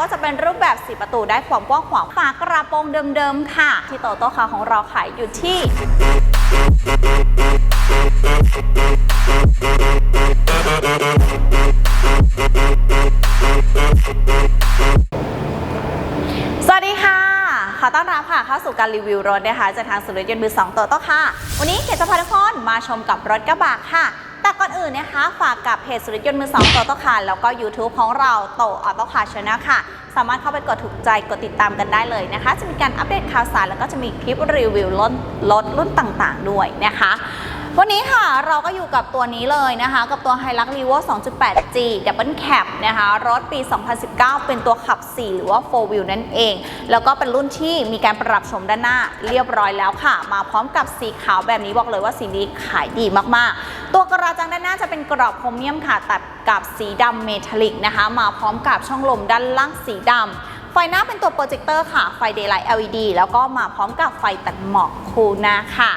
ก็จะเป็นรูปแบบ 4 ประตูได้ความกว้างขวางฝากระโปรงเดิมๆ ค่ะ ที่โตโต้คาของเราขายอยู่ที่ สวัสดีค่ะ ขอต้อนรับค่ะเข้าสู่การรีวิวรถนะคะจากทางสุริยนต์มือ2โตโต้ค่ะ วันนี้เกศจะพาทุกคนมาชมกับรถกระบะค่ะ แต่ก่อนอื่นนะคะ ฝากกับเพจสุริยนต์มือ2โตโตค่ะแล้วก็ YouTube ของเราโตออโตคาร์ชนลค่ะ สามารถเข้าไปกดถูกใจกดติดตามกันได้เลยนะคะ จะมีการอัปเดตข่าวสาร แล้วก็จะมีคลิปรีวิวรถรถรุ่นต่างๆ ด้วยนะคะวันนี้ค่ะเราก็อยู่กับตัวนี้เลยนะคะ กับตัว h i l u x r e v o 2.8G Double Cab นะคะรถปี 2019 เป็นตัวขับ 4 หรือว่า 4 wheel นั่นเอง แล้วก็เป็นรุ่นที่มีการปรับโฉมด้านหน้าเรียบร้อยแล้วค่ะ มาพร้อมกับสีขาวแบบนี้บอกเลยว่าสีนี้ขายดีมากๆ ตัวกระจังด้านหน้าจะเป็นกรอบโครเมียมค่ะตัดกับสีดำเมทัลลิกนะคะ มาพร้อมกับช่องลมด้านล่างสีดำไฟหน้าเป็นตัวโปรเจคเตอร์ค่ะ ไฟ Daylight LED แล้วก็มาพร้อมกับไฟตัดหมอกคูลหน้าค่ะ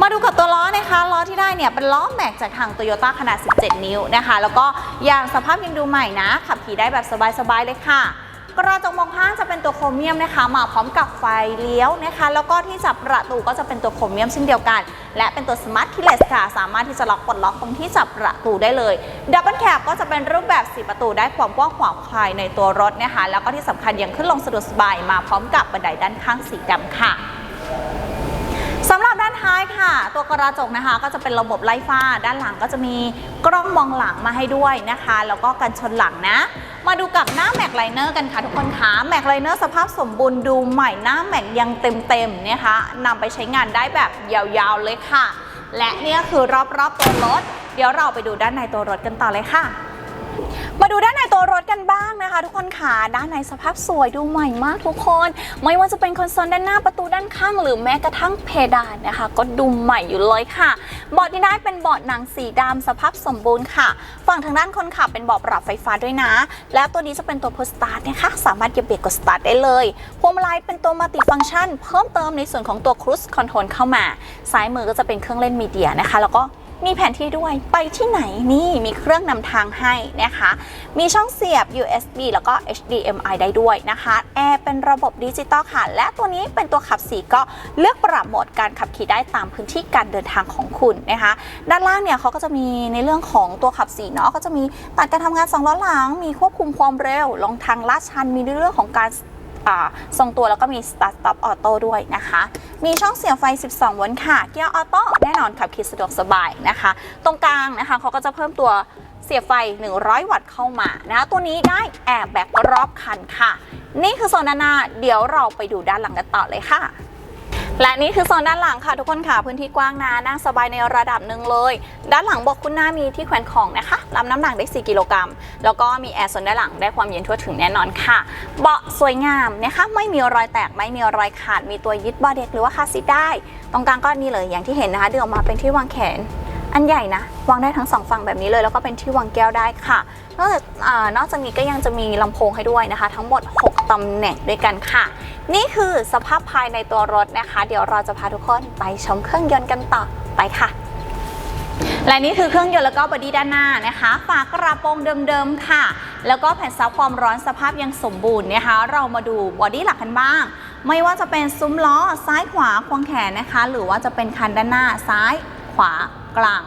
มาดูกับตัวล้อนะคะล้อที่ได้เนี่ยเป็นล้อแม็กจากทาง Toyota ขนาด 17 นิ้วนะคะ แล้วก็ยางสภาพยังดูใหม่นะ ขับขี่ได้แบบสบายๆเลยค่ะ กระจกมองข้างจะเป็นตัวโครเมียมนะคะ มาพร้อมกับไฟเลี้ยวนะคะ แล้วก็ที่จับประตูก็จะเป็นตัวโครเมียมเช่นเดียวกัน และเป็นตัว Smart Keyless ค่ะ สามารถที่จะล็อกปลดล็อกตรงที่จับประตูได้เลย Double Cab ก็จะเป็นรูปแบบ4ประตูได้ความกว้างขวางภายในตัวรถนะคะ แล้วก็ที่สำคัญยังขึ้นลงสะดวกสบายมาพร้อมกับบันไดด้านข้างสีดำค่ะสำหรับด้านท้ายค่ะ ตัวกระจกนะคะ ก็จะเป็นระบบไล่ฟ้า ด้านหลังก็จะมีกล้องมองหลังมาให้ด้วยนะคะ แล้วก็กันชนหลังนะ มาดูกับหน้าแม็กไลเนอร์กันค่ะทุกคนคะแม็กไลเนอร์สภาพสมบูรณ์ดูใหม่หน้าแม็กยังเต็มๆนะคะนำไปใช้งานได้แบบยาวๆเลยค่ะ และเนี่ยคือรอบๆตัวรถ เดี๋ยวเราไปดูด้านในตัวรถกันต่อเลยค่ะ มาดูด้าน รถกันบ้างนะคะ ทุกคนค่ะด้านในสภาพสวยดูใหม่มากทุกคน ไม่ว่าจะเป็นคอนโซลด้านหน้าประตูด้านข้าง หรือแม้กระทั่งเพดานนะคะ ก็ดูใหม่อยู่เลยค่ะเบาะที่ได้เป็นเบาะหนังสีดำสภาพสมบูรณ์ค่ะ ฝั่งทางด้านคนขับเป็นเบาะปรับไฟฟ้าด้วยนะ แล้วตัวนี้จะเป็นตัวพุชสตาร์ทนะคะสามารถเหยียบเบรกกดสตาร์ทได้เลยพวงมาลัยเป็นตัวมัลติฟังก์ชัน เพิ่มเติมในส่วนของตัวครู i คอนโทรลเข้ามาซ้ายมือก็จะเป็นเครื่องเล่นมีเดียนะคะ แล้วก็ มีแผนที่ด้วย ไปที่ไหนนี่มีเครื่องนำทางให้นะคะ มีช่องเสียบ USB แล้วก็ HDMI ได้ด้วยนะคะแอร์เป็นระบบดิจิตอลค่ะ และตัวนี้เป็นตัวขับสีก็เลือกปรับโหมดการขับขี่ได้ตามพื้นที่การเดินทางของคุณนะคะ ด้านล่างเนี่ยเขาก็จะมีในเรื่องของตัวขับสีเนาะก็จะมีตัดการทำงานสองล้อหลัง มีควบคุมความเร็วลงทางลาดชันมีในเรื่องของการ ทรงตัวแล้วก็มี Start Stop Auto ด้วยนะคะ มีช่องเสียบไฟ 12 โวลต์ค่ะเกียร์ออโต้แน่นอนขับขี่สะดวกสบายนะคะ ตรงกลางนะคะเขาก็จะเพิ่มตัวเสียบไฟ 100 วัตต์เข้ามานะะตัวนี้ได้แอร์แบ็กรอบคันค่ะ นี่คือโซนด้านหน้าเดี๋ยวเราไปดูด้านหลังกันต่อเลยค่ะ และนี่คือโซนด้านหลังค่ะทุกคนค่ะพื้นที่กว้างนะนั่งสบายในระดับหนึ่งเลย ด้านหลังบอกคุณหน้ามีที่แขวนของนะคะรับน้ำหนักได้ 4 กิโลกรัมแล้วก็มีแอร์โซนด้านหลังได้ความเย็นทั่วถึงแน่นอนค่ะ เบาะสวยงามนะคะไม่มีรอยแตกไม่มีรอยขาดมีตัวยึดเบาะเด็กหรือว่าคาซิได้ ตรงกลางก็นี่เลยอย่างที่เห็นนะคะดึงออกมาเป็นที่วางแขน อันใหญ่นะ วางได้ทั้งสองฝั่งแบบนี้เลยแล้วก็เป็นที่วางแก้วได้ค่ะนอกจากอนอกจากนี้ก็ยังจะมีลำโพงให้ด้วยนะคะ ทั้งหมด 6ตำแหน่งด้วยกันค่ะ นี่คือสภาพภายในตัวรถนะคะ เดี๋ยวเราจะพาทุกคนไปชมเครื่องยนต์กันต่อไปค่ะและนี่คือเครื่องยนต์แล้วก็บอดี้ด้านหน้านะคะ ฝากระโปรงเดิมๆค่ะ แล้วก็แผ่นซับความร้อนสภาพยังสมบูรณ์นะคะ เรามาดูบอดี้หลักกันบ้าง ไม่ว่าจะเป็นซุ้มล้อซ้ายขวาควงแขนนะคะ หรือว่าจะเป็นคันด้านหน้าซ้ายขวา กลาง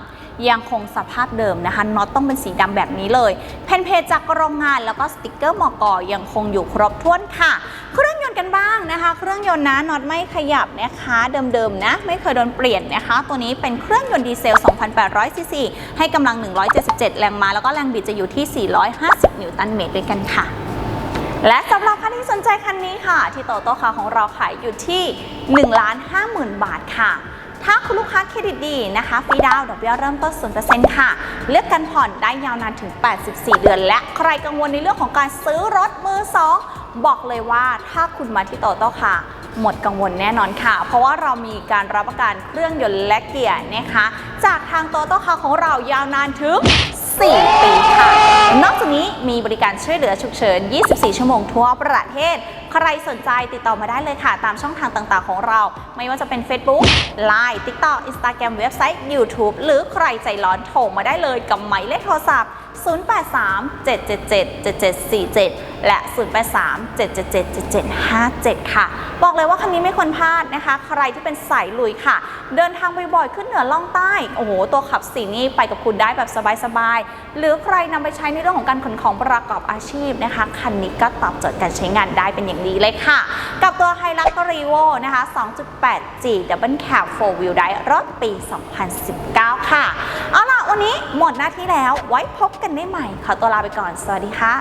ยังคงสภาพเดิมนะคะน็อตต้องเป็นสีดำแบบนี้เลย แผ่นเพจจากโรงงานแล้วก็สติกเกอร์มอกอยังคงอยู่ครบถ้วนค่ะ เครื่องยนต์กันบ้างนะคะ เครื่องยนต์นะน็อตไม่ขยับนะคะ เดิมๆนะ ไม่เคยโดนเปลี่ยนนะคะ ตัวนี้เป็นเครื่องยนต์ดีเซล 2,800ซีซีให้กำลัง 177 แรงม้าแล้วก็แรงบิดจะอยู่ที่ 450 นิวตันเมตรด้วยกันค่ะและสำหรับใครที่สนใจคันนี้ค่ะ ที่โตโต้คาของเราขายอยู่ที่ 1 5 0 0 0 0 บาทค่ะ ถ้าคุณลูกค้าเครดิตดีนะคะฟรีดาวน์ดอกเบี้ยเริ่มต้น0%ค่ะ เลือกกันผ่อนได้ยาวนานถึง 84 เดือน และใครกังวลในเรื่องของการซื้อรถมือ2บอกเลยว่าถ้าคุณมาที่โตโต้ค่ะ หมดกังวลแน่นอนค่ะ เพราะว่าเรามีการรับประกันเครื่องยนต์และเกียร์นะคะ จากทางโตโต้คาของเรายาวนานถึง 4 ปีค่ะ นอกจากนี้มีบริการช่วยเหลือฉุกเฉิน 24 ชั่วโมงทั่วประเทศ ใครสนใจติดต่อมาได้เลยค่ะ ตามช่องทางต่างๆของเรา ไม่ว่าจะเป็น Facebook Line TikTok Instagram เว็บไซต์ YouTube หรือใครใจร้อนโทรมาได้เลยกับหมายเลขโทรศัพท์ 083-777-7747 และ 083-777-7757 ค่ะ บอกเลยว่าคันนี้ไม่ควรพลาดนะคะ ใครที่เป็นสายลุยค่ะ เดินทางบ่อยๆ ขึ้นเหนือล่องใต้ โอ้โห ตัวขับสีนี้ไปกับคุณได้แบบสบายๆ หรือใครนำไปใช้ในเรื่องของการขนของประกอบอาชีพนะคะ คันนี้ก็ตอบโจทย์การใช้งานได้เป็นอย่างดีเลยค่ะ กับตัว h i l u x r e v o นะคะ 2.8G Double Cab 4 Wheel Drive รถปี 2019 ค่ะ เอาล่ะ วันนี้หมดหน้าที่แล้วไว้พบกันได้ใหม่ขอตัวลาไปก่อน สวัสดีค่ะ